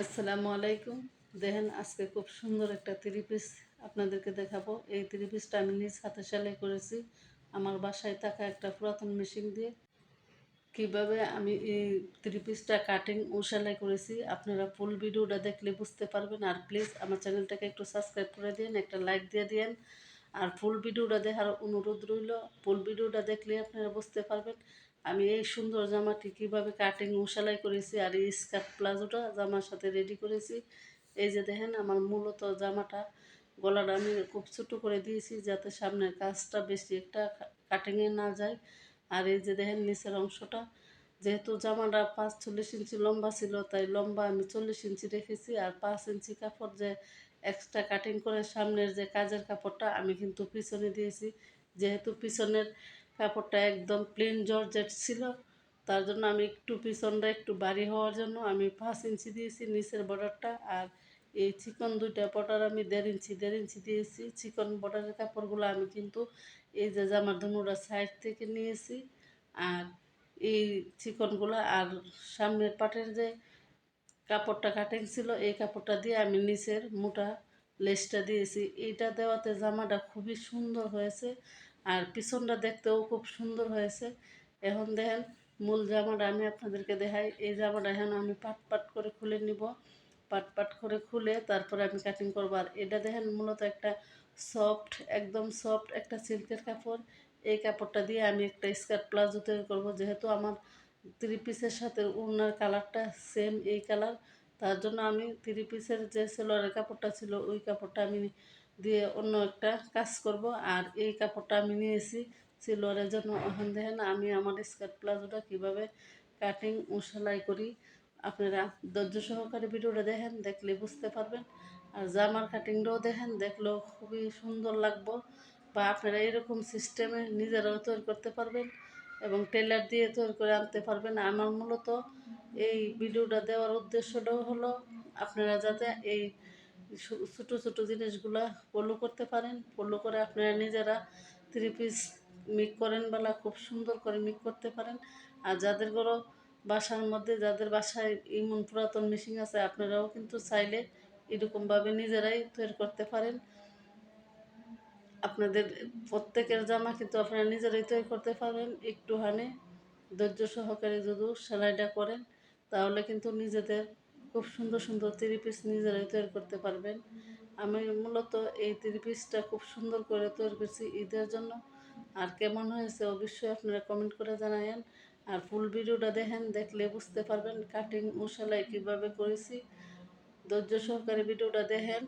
আসসালামু আলাইকুম। দেখেন, আজকে খুব সুন্দর একটা থ্রি পিস আপনাদেরকে দেখাবো। এই থ্রি পিসটা আমি নিজ হাতে সেলাই করেছি। আমার বাসায় থাকা একটা পুরাতন মেশিন দিয়ে। কীভাবে আমি এই থ্রি পিসটা কাটিং ও সেলাই করেছি, আপনারা ফুল ভিডিওটা দেখলে বুঝতে পারবেন। আর প্লিজ আমার চ্যানেলটাকে একটু সাবস্ক্রাইব করে দিন একটা লাইক দিয়ে দিন আর ফুল ভিডিওটা দেখার অনুরোধ রইল ফুল ভিডিওটা দেখলে আপনারা বুঝতে পারবেন। আমি এই সুন্দর জামাটি কীভাবে কাটিং ও সেলাই করেছি আর এই স্কার্ট প্লাজোটা জামার সাথে রেডি করেছি। এই যে দেখেন আমার মূলত জামাটা গলাটা আমি খুব ছোটো করে দিয়েছি যাতে সামনের কাজটা বেশি একটা কাটিংয়ে না যায়। আর এই যে দেখেন নিচের অংশটা, যেহেতু জামাটা পাঁচ চল্লিশ ইঞ্চি লম্বা ছিল, তাই লম্বা আমি চল্লিশ ইঞ্চি রেখেছি আর পাঁচ ইঞ্চি কাপড় যে এক্সট্রা কাটিং করে সামনের যে কাজের কাপড়টা আমি কিন্তু পিছনে দিয়েছি। যেহেতু পিছনের কাপড়টা একদম প্লেন জর্জেট ছিল। তার জন্য আমি একটু পিছনটা একটু বাড়ি হওয়ার জন্য আমি পাঁচ ইঞ্চি দিয়েছি নিচের বর্ডারটা আর এই চিকন দুইটা বর্ডার আমি দেড় ইঞ্চি দেড় ইঞ্চি দিয়েছি। চিকন বর্ডারের কাপড়গুলো আমি কিন্তু এই যে জামার ধনুরা সাইড থেকে নিয়েছি আর এই চিকনগুলো আর সামনের পাটের যে কাপড়টা কাটিং ছিল, এই কাপড়টা দিয়ে আমি নিচের মোটা লেসটা দিয়েছি। এইটা দেওয়াতে জামাটা খুবই সুন্দর হয়েছে। আর পিছনটা দেখতেও খুব সুন্দর হয়েছে। এখন দেখেন, মূল জামাটা আমি আপনাদেরকে দেখাই। এই জামাটা এখন আমি পাট পাট করে খুলে নিব। পাট পাট করে খুলে তারপরে আমি কাটিং করব। আর এটা দেখেন, মূলত একটা সফট একদম সফট একটা সিল্কের কাপড়। এই কাপড়টা দিয়ে আমি একটা স্কার্ট প্লাজো তৈরি করব। যেহেতু আমার থ্রি পিসের সাথে উনার কালারটা সেম এই কালার তার জন্য আমি থ্রি পিসের যে সেলোয়ারের কাপড়টা ছিল, ওই কাপড়টা আমি দিয়ে অন্য একটা কাজ করব। আর এই কাপড়টা আমি নিয়েছি সিলোয়ারের জন্য। এখন দেখেন আমি আমার স্কার্ট প্লাজোটা কীভাবে কাটিং ও সেলাই করি। আপনারা ধৈর্য সহকারে ভিডিওটা দেখেন, দেখলে বুঝতে পারবেন। আর জামার কাটিংটাও দেখেন, দেখলেও খুবই সুন্দর লাগবো। বা আপনারা এরকম সিস্টেমে নিজেরাও তৈরি করতে পারবেন এবং টেলার দিয়ে তৈরি করে আনতে পারবেন। আমার মূলত এই ভিডিওটা দেওয়ার উদ্দেশ্যটাও হলো, আপনারা যাতে এই ছোটো ছোটো জিনিসগুলা ফলো করতে পারেন। ফলো করে আপনারা নিজেরা থ্রি পিস মিক করেন বেলা খুব সুন্দর করে মিক করতে পারেন। আর যাদের ঘরও বাসার মধ্যে, যাদের বাসায় ইমন পুরাতন মেশিন আছে, আপনারাও কিন্তু চাইলে এরকমভাবে নিজেরাই তৈরি করতে পারেন। আপনাদের প্রত্যেকের জামা কিন্তু আপনারা নিজেরাই তৈরি করতে পারেন একটুখানি ধৈর্য সহকারে যদি সেলাইটা করেন, তাহলে কিন্তু নিজেদের খুব সুন্দর সুন্দর থ্রি পিস নিজেরাই তৈরি করতে পারবেন। আমি মূলত এই থ্রি পিসটা খুব সুন্দর করে তৈরি করছি ঈদের জন্য। আর কেমন হয়েছে অবশ্যই আপনারা কমেন্ট করে জানায়েন। আর ফুল ভিডিওটা দেখেন, দেখলে বুঝতে পারবেন কাটিং ও সেলাই কীভাবে করেছি। ধৈর্য সহকারে ভিডিওটা দেখেন।